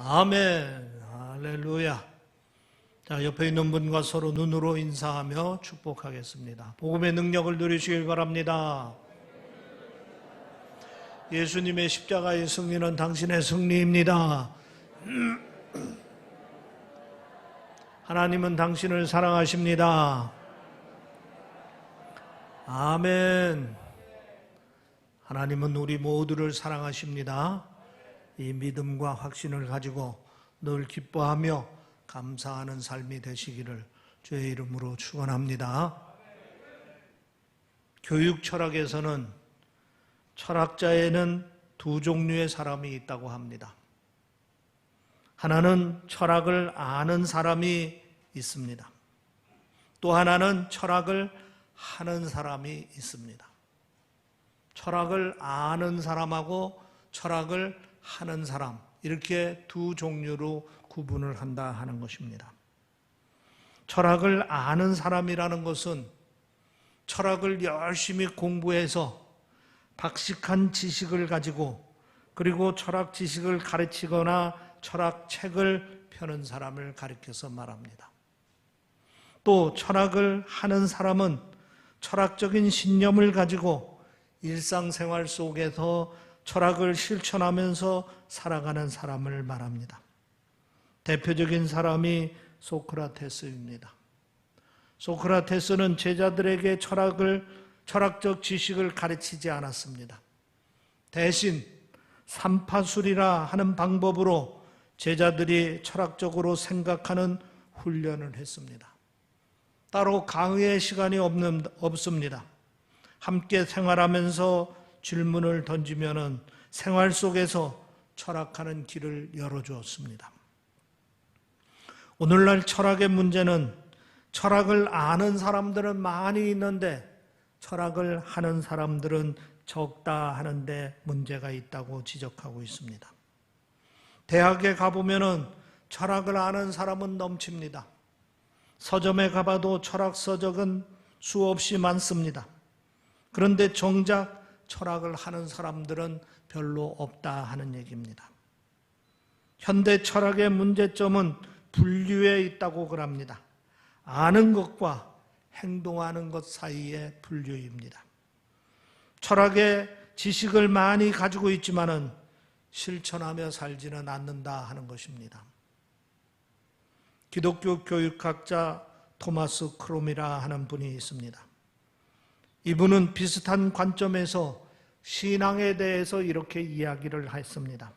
아멘. 할렐루야. 자, 옆에 있는 분과 서로 눈으로 인사하며 축복하겠습니다. 복음의 능력을 누리시길 바랍니다. 예수님의 십자가의 승리는 당신의 승리입니다. 하나님은 당신을 사랑하십니다. 아멘. 하나님은 우리 모두를 사랑하십니다. 이 믿음과 확신을 가지고 늘 기뻐하며 감사하는 삶이 되시기를 주의 이름으로 축원합니다. 교육 철학에서는 철학자에는 두 종류의 사람이 있다고 합니다. 하나는 철학을 아는 사람이 있습니다. 또 하나는 철학을 하는 사람이 있습니다. 철학을 아는 사람하고 철학을 하는 사람, 이렇게 두 종류로 구분을 한다 하는 것입니다. 철학을 아는 사람이라는 것은 철학을 열심히 공부해서 박식한 지식을 가지고 그리고 철학 지식을 가르치거나 철학 책을 펴는 사람을 가리켜서 말합니다. 또 철학을 하는 사람은 철학적인 신념을 가지고 일상생활 속에서 철학을 실천하면서 살아가는 사람을 말합니다. 대표적인 사람이 소크라테스입니다. 소크라테스는 제자들에게 철학을 철학적 지식을 가르치지 않았습니다. 대신 삼파술이라 하는 방법으로 제자들이 철학적으로 생각하는 훈련을 했습니다. 따로 강의의 시간이 없는, 없습니다. 함께 생활하면서 질문을 던지면은 생활 속에서 철학하는 길을 열어주었습니다. 오늘날 철학의 문제는 철학을 아는 사람들은 많이 있는데 철학을 하는 사람들은 적다 하는데 문제가 있다고 지적하고 있습니다. 대학에 가보면은 철학을 아는 사람은 넘칩니다. 서점에 가봐도 철학 서적은 수없이 많습니다. 그런데 정작 철학을 하는 사람들은 별로 없다 하는 얘기입니다. 현대 철학의 문제점은 분류에 있다고 그럽니다. 아는 것과 행동하는 것 사이의 분류입니다. 철학의 지식을 많이 가지고 있지만은 실천하며 살지는 않는다 하는 것입니다. 기독교 교육학자 토마스 크롬이라 하는 분이 있습니다. 이분은 비슷한 관점에서 신앙에 대해서 이렇게 이야기를 했습니다.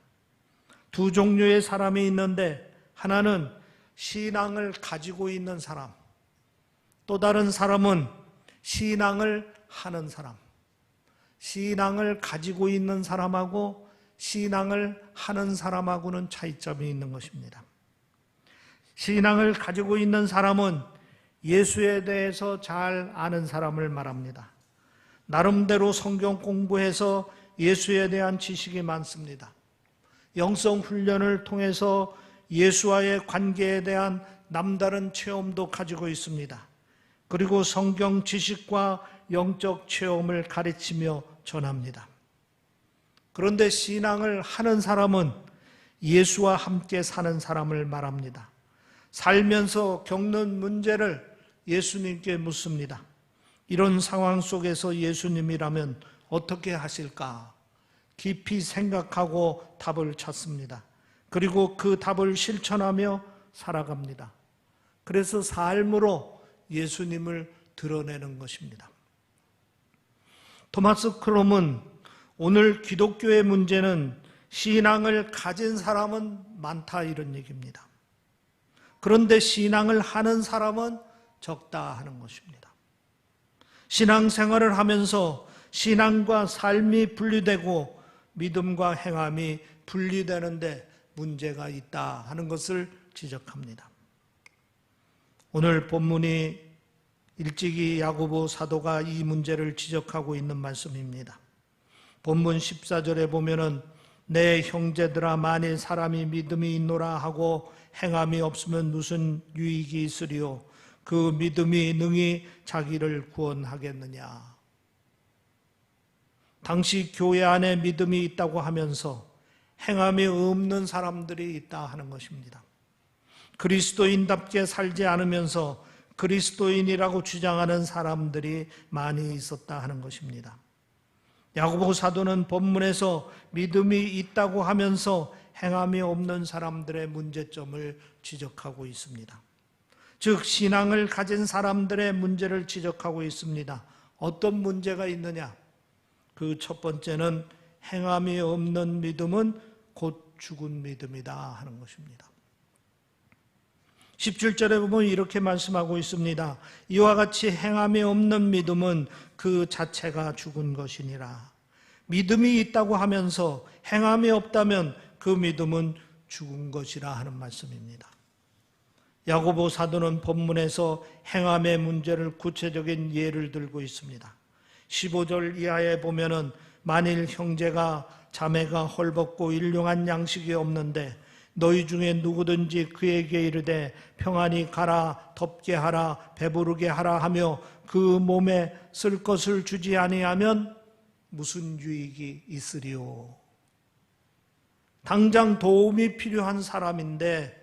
두 종류의 사람이 있는데 하나는 신앙을 가지고 있는 사람, 또 다른 사람은 신앙을 하는 사람. 신앙을 가지고 있는 사람하고 신앙을 하는 사람하고는 차이점이 있는 것입니다. 신앙을 가지고 있는 사람은 예수에 대해서 잘 아는 사람을 말합니다. 나름대로 성경 공부해서 예수에 대한 지식이 많습니다. 영성 훈련을 통해서 예수와의 관계에 대한 남다른 체험도 가지고 있습니다. 그리고 성경 지식과 영적 체험을 가르치며 전합니다. 그런데 신앙을 하는 사람은 예수와 함께 사는 사람을 말합니다. 살면서 겪는 문제를 예수님께 묻습니다. 이런 상황 속에서 예수님이라면 어떻게 하실까? 깊이 생각하고 답을 찾습니다. 그리고 그 답을 실천하며 살아갑니다. 그래서 삶으로 예수님을 드러내는 것입니다. 토마스 크롬은 오늘 기독교의 문제는 신앙을 가진 사람은 많다 이런 얘기입니다. 그런데 신앙을 하는 사람은 적다 하는 것입니다. 신앙생활을 하면서 신앙과 삶이 분리되고 믿음과 행함이 분리되는데 문제가 있다 하는 것을 지적합니다. 오늘 본문이 일찍이 야고보 사도가 이 문제를 지적하고 있는 말씀입니다. 본문 14절에 보면은 내 형제들아 만일 사람이 믿음이 있노라 하고 행함이 없으면 무슨 유익이 있으리요 그 믿음이 능히 자기를 구원하겠느냐. 당시 교회 안에 믿음이 있다고 하면서 행함이 없는 사람들이 있다 하는 것입니다. 그리스도인답게 살지 않으면서 그리스도인이라고 주장하는 사람들이 많이 있었다 하는 것입니다. 야고보 사도는 본문에서 믿음이 있다고 하면서 행함이 없는 사람들의 문제점을 지적하고 있습니다. 즉 신앙을 가진 사람들의 문제를 지적하고 있습니다. 어떤 문제가 있느냐? 그 첫 번째는 행함이 없는 믿음은 곧 죽은 믿음이다 하는 것입니다. 17절에 보면 이렇게 말씀하고 있습니다. 이와 같이 행함이 없는 믿음은 그 자체가 죽은 것이니라. 믿음이 있다고 하면서 행함이 없다면 그 믿음은 죽은 것이라 하는 말씀입니다. 야고보 사도는 본문에서 행함의 문제를 구체적인 예를 들고 있습니다. 15절 이하에 보면은 만일 형제가 자매가 헐벗고 일용한 양식이 없는데 너희 중에 누구든지 그에게 이르되 평안히 가라 덥게 하라 배부르게 하라 하며 그 몸에 쓸 것을 주지 아니하면 무슨 유익이 있으리요 당장 도움이 필요한 사람인데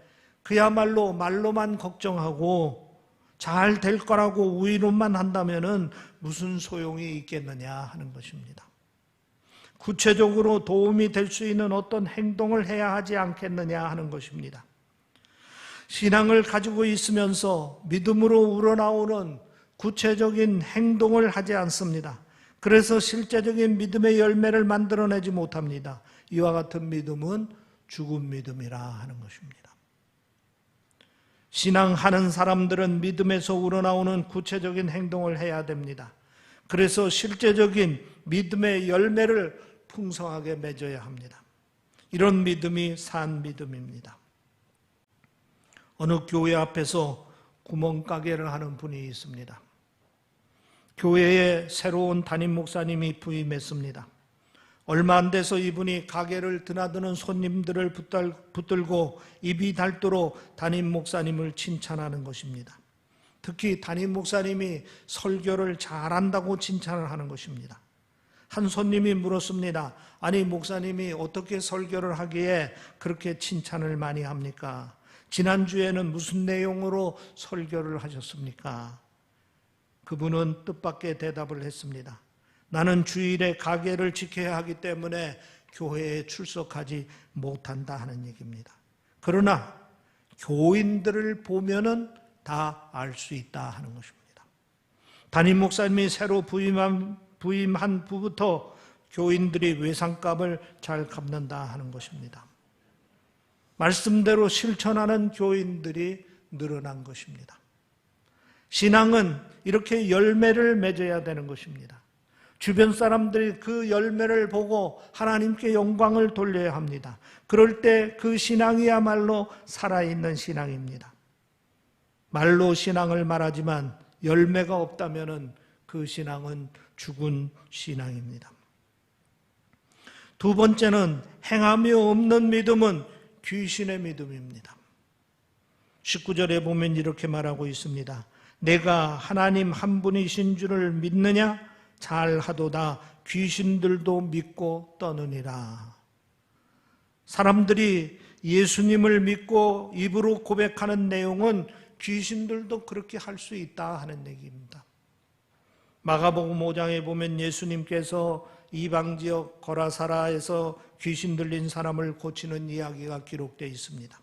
그야말로 말로만 걱정하고 잘 될 거라고 위로만 한다면은 무슨 소용이 있겠느냐 하는 것입니다. 구체적으로 도움이 될 수 있는 어떤 행동을 해야 하지 않겠느냐 하는 것입니다. 신앙을 가지고 있으면서 믿음으로 우러나오는 구체적인 행동을 하지 않습니다. 그래서 실제적인 믿음의 열매를 만들어내지 못합니다. 이와 같은 믿음은 죽은 믿음이라 하는 것입니다. 신앙하는 사람들은 믿음에서 우러나오는 구체적인 행동을 해야 됩니다. 그래서 실제적인 믿음의 열매를 풍성하게 맺어야 합니다. 이런 믿음이 산 믿음입니다. 어느 교회 앞에서 구멍가게를 하는 분이 있습니다. 교회에 새로운 담임 목사님이 부임했습니다. 얼마 안 돼서 이분이 가게를 드나드는 손님들을 붙들고 입이 닳도록 담임 목사님을 칭찬하는 것입니다. 특히 담임 목사님이 설교를 잘한다고 칭찬을 하는 것입니다. 한 손님이 물었습니다. 아니, 목사님이 어떻게 설교를 하기에 그렇게 칭찬을 많이 합니까? 지난주에는 무슨 내용으로 설교를 하셨습니까? 그분은 뜻밖의 대답을 했습니다. 나는 주일에 가게를 지켜야 하기 때문에 교회에 출석하지 못한다 하는 얘기입니다. 그러나 교인들을 보면은 다 알 수 있다 하는 것입니다. 담임 목사님이 새로 부임한, 부임한 부부터 교인들이 외상값을 잘 갚는다 하는 것입니다. 말씀대로 실천하는 교인들이 늘어난 것입니다. 신앙은 이렇게 열매를 맺어야 되는 것입니다. 주변 사람들이 그 열매를 보고 하나님께 영광을 돌려야 합니다. 그럴 때 그 신앙이야말로 살아있는 신앙입니다. 말로 신앙을 말하지만 열매가 없다면 그 신앙은 죽은 신앙입니다. 두 번째는 행함이 없는 믿음은 귀신의 믿음입니다. 19절에 보면 이렇게 말하고 있습니다. 내가 하나님 한 분이신 줄을 믿느냐? 잘 하도다. 귀신들도 믿고 떠느니라. 사람들이 예수님을 믿고 입으로 고백하는 내용은 귀신들도 그렇게 할 수 있다 하는 얘기입니다. 마가복음 5장에 보면 예수님께서 이방 지역 거라사라에서 귀신 들린 사람을 고치는 이야기가 기록되어 있습니다.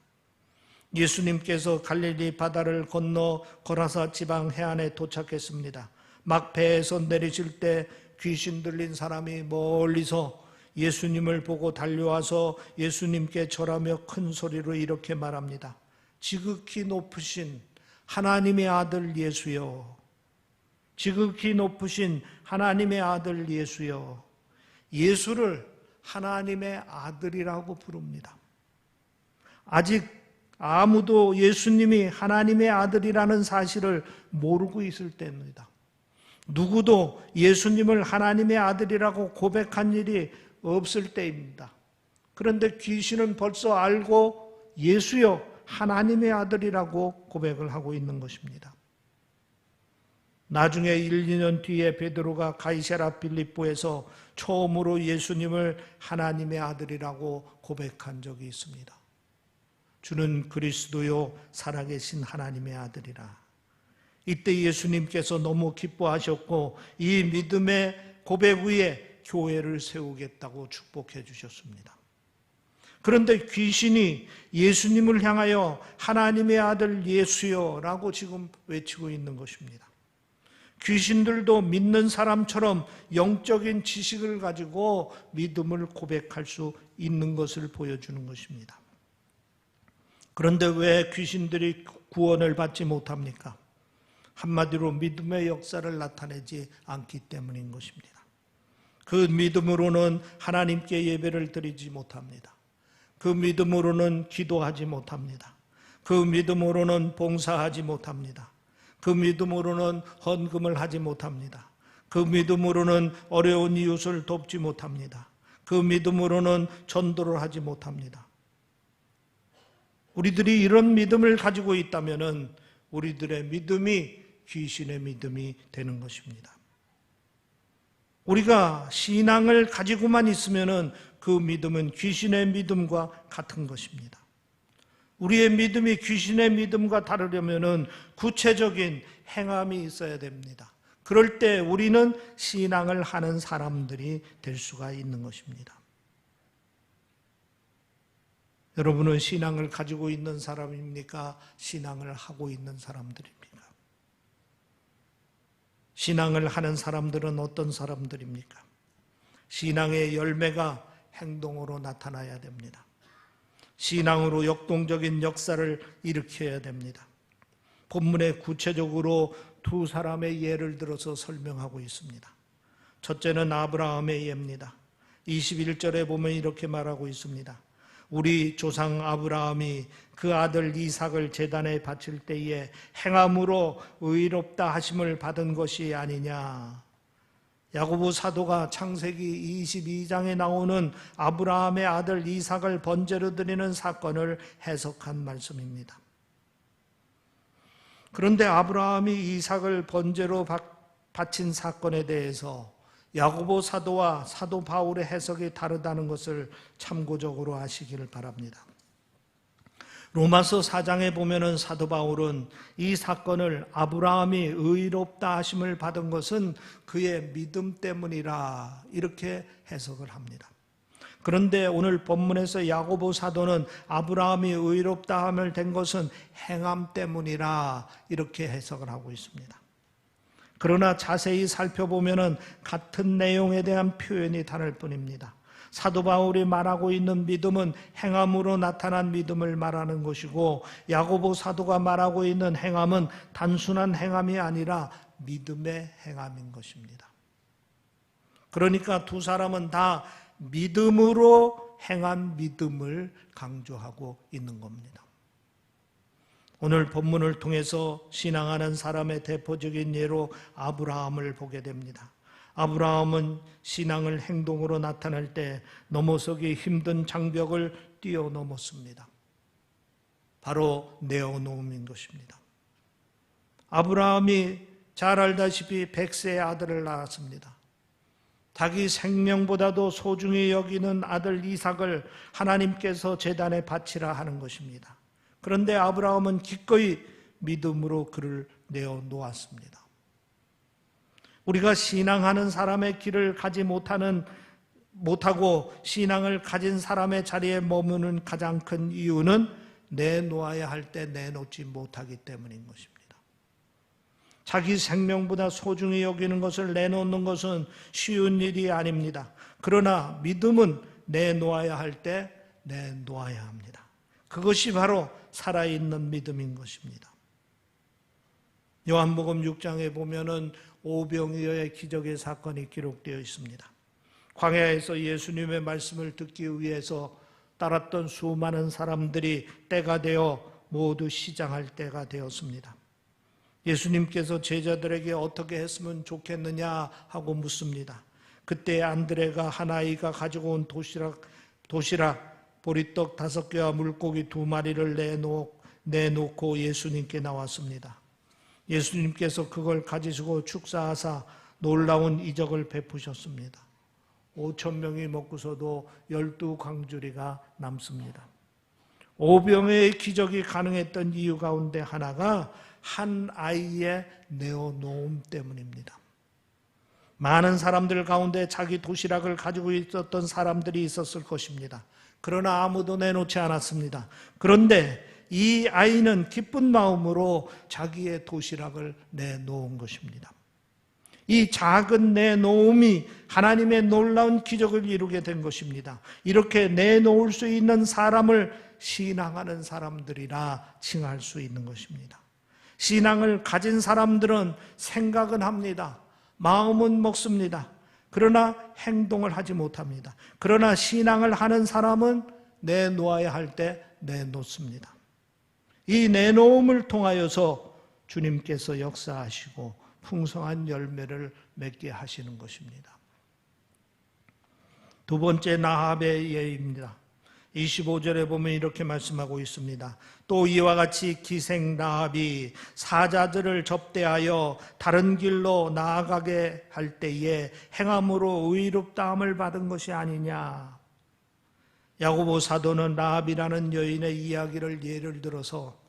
예수님께서 갈릴리 바다를 건너 거라사 지방 해안에 도착했습니다. 막 배에서 내리실 때 귀신 들린 사람이 멀리서 예수님을 보고 달려와서 예수님께 절하며 큰 소리로 이렇게 말합니다. 지극히 높으신 하나님의 아들 예수여. 지극히 높으신 하나님의 아들 예수여. 예수를 하나님의 아들이라고 부릅니다. 아직 아무도 예수님이 하나님의 아들이라는 사실을 모르고 있을 때입니다. 누구도 예수님을 하나님의 아들이라고 고백한 일이 없을 때입니다. 그런데 귀신은 벌써 알고 예수여 하나님의 아들이라고 고백을 하고 있는 것입니다. 나중에 1, 2년 뒤에 베드로가 가이사라 빌립보에서 처음으로 예수님을 하나님의 아들이라고 고백한 적이 있습니다. 주는 그리스도요 살아계신 하나님의 아들이라. 이때 예수님께서 너무 기뻐하셨고 이 믿음의 고백 위에 교회를 세우겠다고 축복해 주셨습니다. 그런데 귀신이 예수님을 향하여 하나님의 아들 예수여 라고 지금 외치고 있는 것입니다. 귀신들도 믿는 사람처럼 영적인 지식을 가지고 믿음을 고백할 수 있는 것을 보여주는 것입니다. 그런데 왜 귀신들이 구원을 받지 못합니까? 한마디로 믿음의 역사를 나타내지 않기 때문인 것입니다. 그 믿음으로는 하나님께 예배를 드리지 못합니다. 그 믿음으로는 기도하지 못합니다. 그 믿음으로는 봉사하지 못합니다. 그 믿음으로는 헌금을 하지 못합니다. 그 믿음으로는 어려운 이웃을 돕지 못합니다. 그 믿음으로는 전도를 하지 못합니다. 우리들이 이런 믿음을 가지고 있다면 우리들의 믿음이 귀신의 믿음이 되는 것입니다. 우리가 신앙을 가지고만 있으면 그 믿음은 귀신의 믿음과 같은 것입니다. 우리의 믿음이 귀신의 믿음과 다르려면 구체적인 행함이 있어야 됩니다. 그럴 때 우리는 신앙을 하는 사람들이 될 수가 있는 것입니다. 여러분은 신앙을 가지고 있는 사람입니까? 신앙을 하고 있는 사람들입니까? 신앙을 하는 사람들은 어떤 사람들입니까? 신앙의 열매가 행동으로 나타나야 됩니다. 신앙으로 역동적인 역사를 일으켜야 됩니다. 본문에 구체적으로 두 사람의 예를 들어서 설명하고 있습니다. 첫째는 아브라함의 예입니다. 21절에 보면 이렇게 말하고 있습니다. 우리 조상 아브라함이 그 아들 이삭을 재단에 바칠 때에 행함으로 의롭다 하심을 받은 것이 아니냐. 야고보 사도가 창세기 22장에 나오는 아브라함의 아들 이삭을 번제로 드리는 사건을 해석한 말씀입니다. 그런데 아브라함이 이삭을 번제로 바친 사건에 대해서 야고보 사도와 사도 바울의 해석이 다르다는 것을 참고적으로 아시기를 바랍니다. 로마서 4장에 보면은 사도 바울은 이 사건을 아브라함이 의롭다 하심을 받은 것은 그의 믿음 때문이라 이렇게 해석을 합니다. 그런데 오늘 본문에서 야고보 사도는 아브라함이 의롭다 함을 된 것은 행함 때문이라 이렇게 해석을 하고 있습니다. 그러나 자세히 살펴보면은 같은 내용에 대한 표현이 다를 뿐입니다. 사도 바울이 말하고 있는 믿음은 행함으로 나타난 믿음을 말하는 것이고 야고보 사도가 말하고 있는 행함은 단순한 행함이 아니라 믿음의 행함인 것입니다. 그러니까 두 사람은 다 믿음으로 행한 믿음을 강조하고 있는 겁니다. 오늘 본문을 통해서 신앙하는 사람의 대표적인 예로 아브라함을 보게 됩니다. 아브라함은 신앙을 행동으로 나타낼 때 넘어서기 힘든 장벽을 뛰어넘었습니다. 바로 내어놓음인 것입니다. 아브라함이 잘 알다시피 백세의 아들을 낳았습니다. 자기 생명보다도 소중히 여기는 아들 이삭을 하나님께서 재단에 바치라 하는 것입니다. 그런데 아브라함은 기꺼이 믿음으로 그를 내어 놓았습니다. 우리가 신앙하는 사람의 길을 가지 못하는 못하고 신앙을 가진 사람의 자리에 머무는 가장 큰 이유는 내놓아야 할 때 내놓지 못하기 때문인 것입니다. 자기 생명보다 소중히 여기는 것을 내놓는 것은 쉬운 일이 아닙니다. 그러나 믿음은 내놓아야 할 때 내놓아야 합니다. 그것이 바로 살아있는 믿음인 것입니다. 요한복음 6장에 보면은 오병이어의 기적의 사건이 기록되어 있습니다. 광야에서 예수님의 말씀을 듣기 위해서 따랐던 수많은 사람들이 때가 되어 모두 시장할 때가 되었습니다. 예수님께서 제자들에게 어떻게 했으면 좋겠느냐 하고 묻습니다. 그때 안드레가 한 아이가 가지고 온 도시락, 도시락, 보리떡 다섯 개와 물고기 두 마리를 내놓, 내놓고 예수님께 나왔습니다. 예수님께서 그걸 가지시고 축사하사 놀라운 이적을 베푸셨습니다. 5천 명이 먹고서도 열두 광주리가 남습니다. 오병의 기적이 가능했던 이유 가운데 하나가 한 아이의 내어놓음 때문입니다. 많은 사람들 가운데 자기 도시락을 가지고 있었던 사람들이 있었을 것입니다. 그러나 아무도 내놓지 않았습니다. 그런데 이 아이는 기쁜 마음으로 자기의 도시락을 내놓은 것입니다. 이 작은 내놓음이 하나님의 놀라운 기적을 이루게 된 것입니다. 이렇게 내놓을 수 있는 사람을 신앙하는 사람들이라 칭할 수 있는 것입니다. 신앙을 가진 사람들은 생각은 합니다. 마음은 먹습니다. 그러나 행동을 하지 못합니다. 그러나 신앙을 하는 사람은 내놓아야 할 때 내놓습니다. 이 내놓음을 통하여서 주님께서 역사하시고 풍성한 열매를 맺게 하시는 것입니다. 두 번째 나합의 예입니다. 25절에 보면 이렇게 말씀하고 있습니다. 또 이와 같이 기생 나합이 사자들을 접대하여 다른 길로 나아가게 할 때에 행함으로 의롭다함을 받은 것이 아니냐. 야고보 사도는 나합이라는 여인의 이야기를 예를 들어서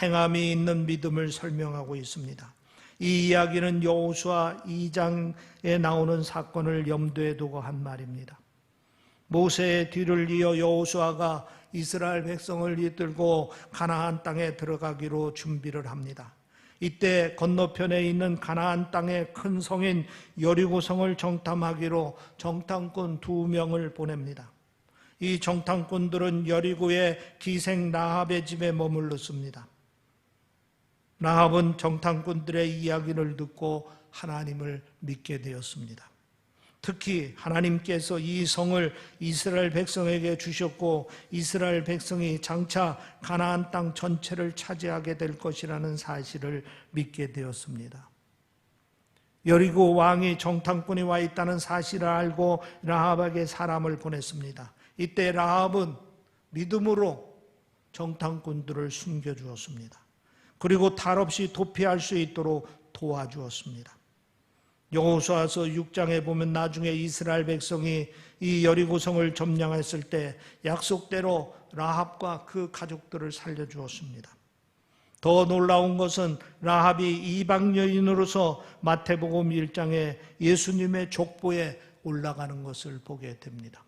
행함이 있는 믿음을 설명하고 있습니다. 이 이야기는 여호수아 2장에 나오는 사건을 염두에 두고 한 말입니다. 모세의 뒤를 이어 여호수아가 이스라엘 백성을 이끌고 가나안 땅에 들어가기로 준비를 합니다. 이때 건너편에 있는 가나안 땅의 큰 성인 여리고성을 정탐하기로 정탐꾼 두 명을 보냅니다. 이 정탐꾼들은 여리고의 기생 나합의 집에 머물렀습니다. 나합은 정탐꾼들의 이야기를 듣고 하나님을 믿게 되었습니다. 특히 하나님께서 이 성을 이스라엘 백성에게 주셨고 이스라엘 백성이 장차 가나안 땅 전체를 차지하게 될 것이라는 사실을 믿게 되었습니다. 여리고 왕이 정탐꾼이 와 있다는 사실을 알고 라합에게 사람을 보냈습니다. 이때 라합은 믿음으로 정탐꾼들을 숨겨 주었습니다. 그리고 탈 없이 도피할 수 있도록 도와주었습니다. 여호수아서 6장에 보면 나중에 이스라엘 백성이 이 여리고성을 점령했을 때 약속대로 라합과 그 가족들을 살려 주었습니다. 더 놀라운 것은 라합이 이방 여인으로서 마태복음 1장에 예수님의 족보에 올라가는 것을 보게 됩니다.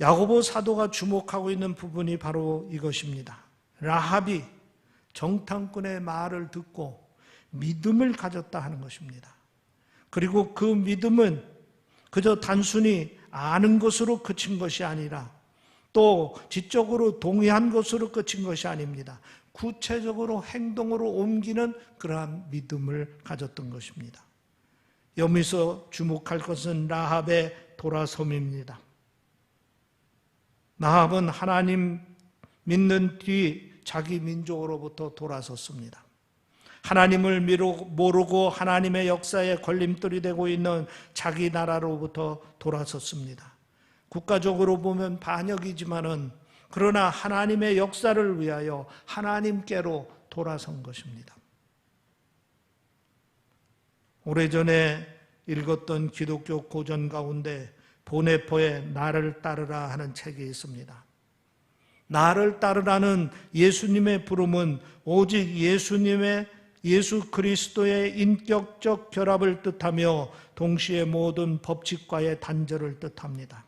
야고보 사도가 주목하고 있는 부분이 바로 이것입니다. 라합이 정탐꾼의 말을 듣고 믿음을 가졌다 하는 것입니다. 그리고 그 믿음은 그저 단순히 아는 것으로 그친 것이 아니라 또 지적으로 동의한 것으로 그친 것이 아닙니다. 구체적으로 행동으로 옮기는 그러한 믿음을 가졌던 것입니다. 여기서 주목할 것은 라합의 돌아섬입니다. 라합은 하나님 믿는 뒤 자기 민족으로부터 돌아섰습니다. 하나님을 모르고 하나님의 역사에 걸림돌이 되고 있는 자기 나라로부터 돌아섰습니다. 국가적으로 보면 반역이지만은 그러나 하나님의 역사를 위하여 하나님께로 돌아선 것입니다. 오래전에 읽었던 기독교 고전 가운데 보네포의 나를 따르라 하는 책이 있습니다. 나를 따르라는 예수님의 부름은 오직 예수님의 예수 그리스도의 인격적 결합을 뜻하며 동시에 모든 법칙과의 단절을 뜻합니다.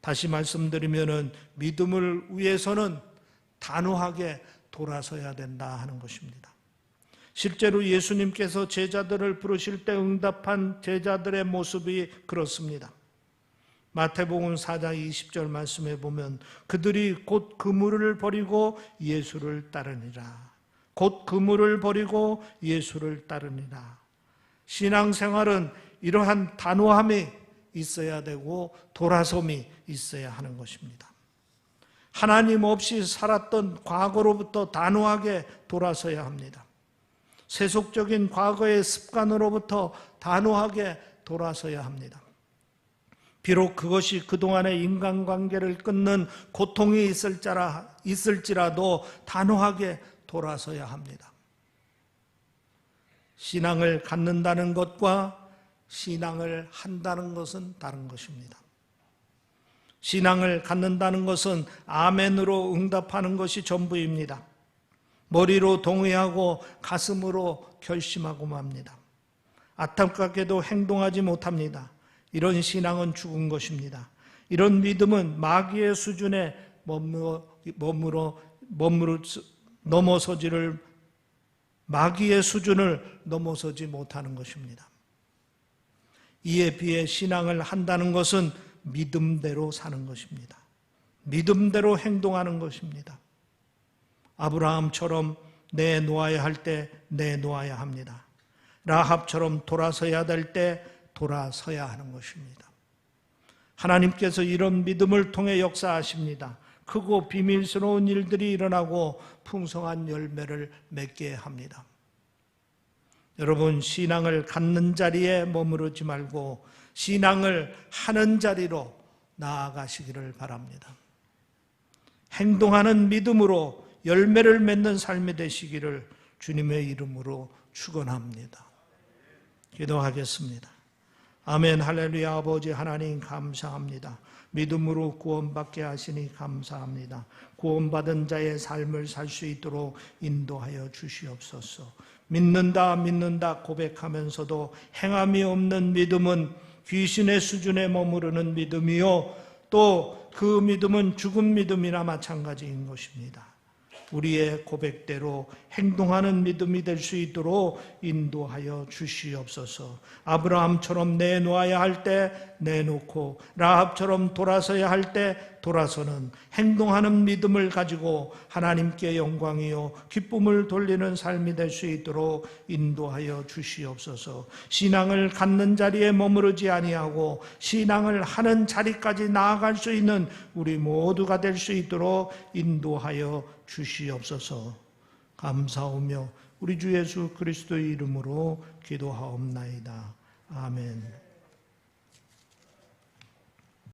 다시 말씀드리면은 믿음을 위해서는 단호하게 돌아서야 된다 하는 것입니다. 실제로 예수님께서 제자들을 부르실 때 응답한 제자들의 모습이 그렇습니다. 마태복음 4장 20절 말씀에 보면 그들이 곧 그물을 버리고 예수를 따르니라. 곧 그물을 버리고 예수를 따르니라. 신앙생활은 이러한 단호함이 있어야 되고 돌아섬이 있어야 하는 것입니다. 하나님 없이 살았던 과거로부터 단호하게 돌아서야 합니다. 세속적인 과거의 습관으로부터 단호하게 돌아서야 합니다. 비록 그것이 그동안의 인간관계를 끊는 고통이 있을지라도 단호하게 돌아서야 합니다. 신앙을 갖는다는 것과 신앙을 한다는 것은 다른 것입니다. 신앙을 갖는다는 것은 아멘으로 응답하는 것이 전부입니다. 머리로 동의하고 가슴으로 결심하고 맙니다. 안타깝게도 행동하지 못합니다. 이런 신앙은 죽은 것입니다. 이런 믿음은 마귀의 수준에 머무러, 머무러, 머무르, 넘어서지를, 마귀의 수준을 넘어서지 못하는 것입니다. 이에 비해 신앙을 한다는 것은 믿음대로 사는 것입니다. 믿음대로 행동하는 것입니다. 아브라함처럼 내놓아야 할 때 내놓아야 합니다. 라합처럼 돌아서야 될 때 돌아서야 하는 것입니다. 하나님께서 이런 믿음을 통해 역사하십니다. 크고 비밀스러운 일들이 일어나고 풍성한 열매를 맺게 합니다. 여러분, 신앙을 갖는 자리에 머무르지 말고 신앙을 하는 자리로 나아가시기를 바랍니다. 행동하는 믿음으로 열매를 맺는 삶이 되시기를 주님의 이름으로 축원합니다. 기도하겠습니다. 아멘 할렐루야 아버지 하나님 감사합니다. 믿음으로 구원받게 하시니 감사합니다. 구원받은 자의 삶을 살 수 있도록 인도하여 주시옵소서. 믿는다 믿는다 고백하면서도 행함이 없는 믿음은 귀신의 수준에 머무르는 믿음이요 또 그 믿음은 죽은 믿음이나 마찬가지인 것입니다. 우리의 고백대로 행동하는 믿음이 될 수 있도록 인도하여 주시옵소서. 아브라함처럼 내놓아야 할 때 내놓고 라합처럼 돌아서야 할 때 돌아서는 행동하는 믿음을 가지고 하나님께 영광이요 기쁨을 돌리는 삶이 될 수 있도록 인도하여 주시옵소서. 신앙을 갖는 자리에 머무르지 아니하고 신앙을 하는 자리까지 나아갈 수 있는 우리 모두가 될 수 있도록 인도하여 주시옵소서. 감사하며 우리 주 예수 그리스도의 이름으로 기도하옵나이다. 아멘.